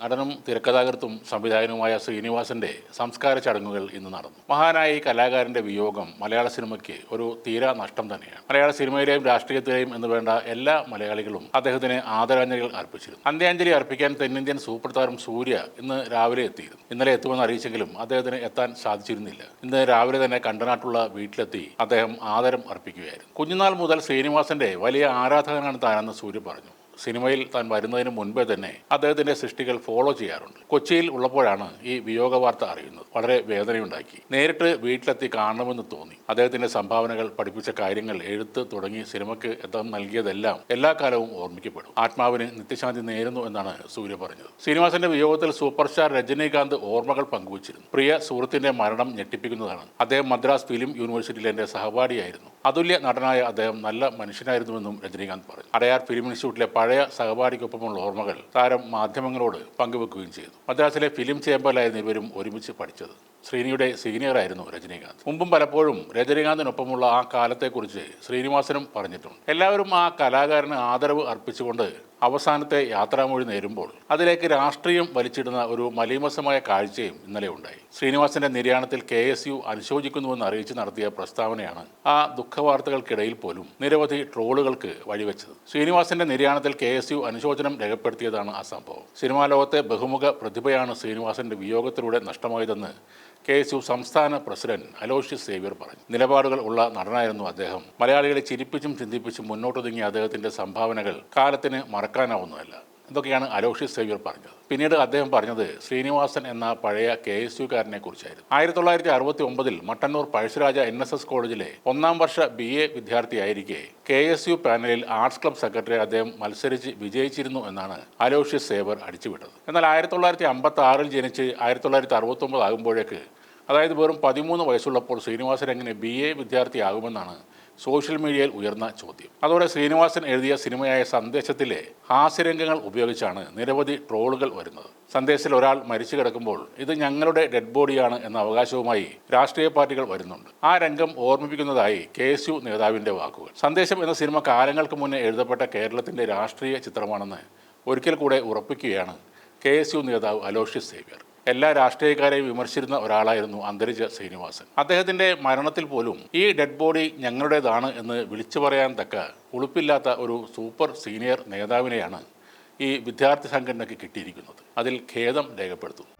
നടനും തിരക്കഥാകൃത്തും സംവിധായകനുമായ ശ്രീനിവാസന്റെ സംസ്കാര ചടങ്ങുകൾ ഇന്ന് നടന്നു. മഹാനായ ഈ കലാകാരന്റെ വിയോഗം മലയാള സിനിമയ്ക്ക് ഒരു തീരാ നഷ്ടം തന്നെയാണ്. മലയാള സിനിമയിലെയും രാഷ്ട്രീയത്തിലെയും എന്ന് വേണ്ട എല്ലാ മലയാളികളും അദ്ദേഹത്തിന് ആദരാഞ്ജലികൾ അർപ്പിച്ചിരുന്നു. അന്ത്യാഞ്ജലി അർപ്പിക്കാൻ തെന്നിന്ത്യൻ സൂപ്പർ താരം സൂര്യ ഇന്ന് രാവിലെ എത്തിയിരുന്നു. ഇന്നലെ എത്തുമെന്ന് അറിയിച്ചെങ്കിലും അദ്ദേഹത്തിന് എത്താൻ സാധിച്ചിരുന്നില്ല. ഇന്ന് രാവിലെ തന്നെ കണ്ടനാട്ടുള്ള വീട്ടിലെത്തി അദ്ദേഹം ആദരം അർപ്പിക്കുകയായിരുന്നു. കുഞ്ഞുനാൾ മുതൽ ശ്രീനിവാസന്റെ വലിയ ആരാധകനാണ് താനെന്ന് സൂര്യ പറഞ്ഞു. സിനിമയിൽ താൻ വരുന്നതിന് മുൻപേ തന്നെ അദ്ദേഹത്തിന്റെ സൃഷ്ടികൾ ഫോളോ ചെയ്യാറുണ്ട്. കൊച്ചിയിൽ ഉള്ളപ്പോഴാണ് ഈ വിയോഗ വാർത്ത അറിയുന്നത്. വളരെ വേദനയുണ്ടാക്കി. നേരിട്ട് വീട്ടിലെത്തി കാണണമെന്ന് തോന്നി. അദ്ദേഹത്തിന്റെ സംഭാവനകൾ പഠിപ്പിച്ച കാര്യങ്ങൾ എഴുത്ത് തുടങ്ങി സിനിമയ്ക്ക് എത്താൻ നൽകിയതെല്ലാം എല്ലാ കാലവും ഓർമ്മിക്കപ്പെടും. ആത്മാവിന് നിത്യശാന്തി നേരുന്നു എന്നാണ് സൂര്യ പറഞ്ഞത്. ശ്രീനിവാസന്റെ വിയോഗത്തിൽ സൂപ്പർ സ്റ്റാർ രജനീകാന്ത് ഓർമ്മകൾ പങ്കുവച്ചിരുന്നു. പ്രിയ സുഹൃത്തിന്റെ മരണം ഞെട്ടിപ്പിക്കുന്നതാണ്. അദ്ദേഹം മദ്രാസ് ഫിലിം യൂണിവേഴ്സിറ്റിയിലെ എന്റെ സഹപാഠിയായിരുന്നു. അതുല്യ നടനായ അദ്ദേഹം നല്ല മനുഷ്യനായിരുന്നുവെന്നും രജനീകാന്ത് പറഞ്ഞു. അടയാർ ഫിലിം ഇൻസ്റ്റിറ്റ്യൂട്ടിലെ സഹപാഠിക്കൊപ്പമുള്ള ഓർമ്മകൾ താരം മാധ്യമങ്ങളോട് പങ്കുവെക്കുകയും ചെയ്തു. മദ്രാസിലെ ഫിലിം ചേമ്പലായിരുന്നു ഇവരും ഒരുമിച്ച് പഠിച്ചത്. ശ്രീനിയുടെ സീനിയറായിരുന്നു രജനീകാന്ത്. മുമ്പും പലപ്പോഴും രജനീകാന്തിനൊപ്പമുള്ള ആ കാലത്തെക്കുറിച്ച് ശ്രീനിവാസനും പറഞ്ഞിട്ടുണ്ട്. എല്ലാവരും ആ കലാകാരന് ആദരവ് അർപ്പിച്ചുകൊണ്ട് അവസാനത്തെ യാത്രാമൊഴി നേരുമ്പോൾ അതിലേക്ക് രാഷ്ട്രീയം വലിച്ചിടുന്ന ഒരു മലീമസമായ കാഴ്ചയും ഇന്നലെ ഉണ്ടായി. ശ്രീനിവാസന്റെ നിര്യാണത്തിൽ കെ എസ് യു അനുശോചിക്കുന്നുവെന്ന് അറിയിച്ച് നടത്തിയ പ്രസ്താവനയാണ് ആ ദുഃഖവാർത്തകൾക്കിടയിൽ പോലും നിരവധി ട്രോളുകൾക്ക് വഴിവെച്ചത്. ശ്രീനിവാസന്റെ നിര്യാണത്തിൽ കെ എസ് യു അനുശോചനം രേഖപ്പെടുത്തിയതാണ് ആ സംഭവം. സിനിമാ ലോകത്തെ ബഹുമുഖ പ്രതിഭയാണ് ശ്രീനിവാസന്റെ വിയോഗത്തിലൂടെ നഷ്ടമായതെന്ന് കെ എസ് യു സംസ്ഥാന പ്രസിഡന്റ് അലോഷ്യസ് സേവ്യർ പറഞ്ഞു. നിലപാടുകൾ ഉള്ള നടനായിരുന്നു അദ്ദേഹം. മലയാളികളെ ചിരിപ്പിച്ചും ചിന്തിപ്പിച്ചും മുന്നോട്ടൊതുങ്ങിയ അദ്ദേഹത്തിന്റെ സംഭാവനകൾ കാലത്തിന് മറക്കാനാവുന്നതല്ല. ഇതൊക്കെയാണ് അലോഷ്യസ് സേവ്യർ പറഞ്ഞത്. പിന്നീട് അദ്ദേഹം പറഞ്ഞത് ശ്രീനിവാസൻ എന്ന പഴയ കെ എസ് യുക്കാരനെ കുറിച്ചായിരുന്നു. ആയിരത്തി തൊള്ളായിരത്തി അറുപത്തി ഒമ്പതിൽ Mattannur Pazhassi Raja N S S കോളേജിലെ ഒന്നാം വർഷ ബി എ വിദ്യാർത്ഥിയായിരിക്കെ കെ എസ് യു പാനലിൽ ആർട്സ് ക്ലബ് സെക്രട്ടറി അദ്ദേഹം മത്സരിച്ച് വിജയിച്ചിരുന്നു എന്നാണ് അലോഷ്യസ് സേവർ അടിച്ചുവിട്ടത്. എന്നാൽ ആയിരത്തി തൊള്ളായിരത്തി അമ്പത്തി ആറിൽ ജനിച്ച് ആയിരത്തി തൊള്ളായിരത്തി അറുപത്തി ഒമ്പത് ആകുമ്പോഴേക്ക് അതായത് വെറും പതിമൂന്ന് വയസ്സുള്ളപ്പോൾ ശ്രീനിവാസൻ എങ്ങനെ ബി എ വിദ്യാർത്ഥിയാകുമെന്നാണ് സോഷ്യൽ മീഡിയയിൽ ഉയർന്ന ചോദ്യം. അതോടെ ശ്രീനിവാസൻ എഴുതിയ സിനിമയായ സന്ദേശത്തിലെ ഹാസ്യരംഗങ്ങൾ ഉപയോഗിച്ചാണ് നിരവധി ട്രോളുകൾ വരുന്നത്. സന്ദേശത്തിൽ ഒരാൾ മരിച്ചു കിടക്കുമ്പോൾ ഇത് ഞങ്ങളുടെ ഡെഡ് ബോഡിയാണ് എന്ന അവകാശവുമായി രാഷ്ട്രീയ പാർട്ടികൾ വരുന്നുണ്ട്. ആ രംഗം ഓർമ്മിപ്പിക്കുന്നതായി കെ എസ് യു നേതാവിന്റെ വാക്കുകൾ. സന്ദേശം എന്ന സിനിമ കാലങ്ങൾക്ക് മുന്നേ എഴുതപ്പെട്ട കേരളത്തിന്റെ രാഷ്ട്രീയ ചിത്രമാണെന്ന് ഒരിക്കൽ കൂടെ ഉറപ്പിക്കുകയാണ് കെ എസ് യു നേതാവ് അലോഷ്യസ് സേവ്യർ. എല്ലാ രാഷ്ട്രീയക്കാരെയും വിമർശിച്ചിരുന്ന ഒരാളായിരുന്നു അന്തരിച്ച ശ്രീനിവാസൻ. അദ്ദേഹത്തിന്റെ മരണത്തിൽ പോലും ഈ ഡെഡ് ബോഡി ഞങ്ങളുടേതാണ് എന്ന് വിളിച്ചു പറയാൻ തക്ക ഉളുപ്പില്ലാത്ത ഒരു സൂപ്പർ സീനിയർ നേതാവിനെയാണ് ഈ വിദ്യാർത്ഥി സംഘടനയ്ക്ക് കിട്ടിയിരിക്കുന്നത്. അതിൽ ഖേദം രേഖപ്പെടുത്തുന്നു.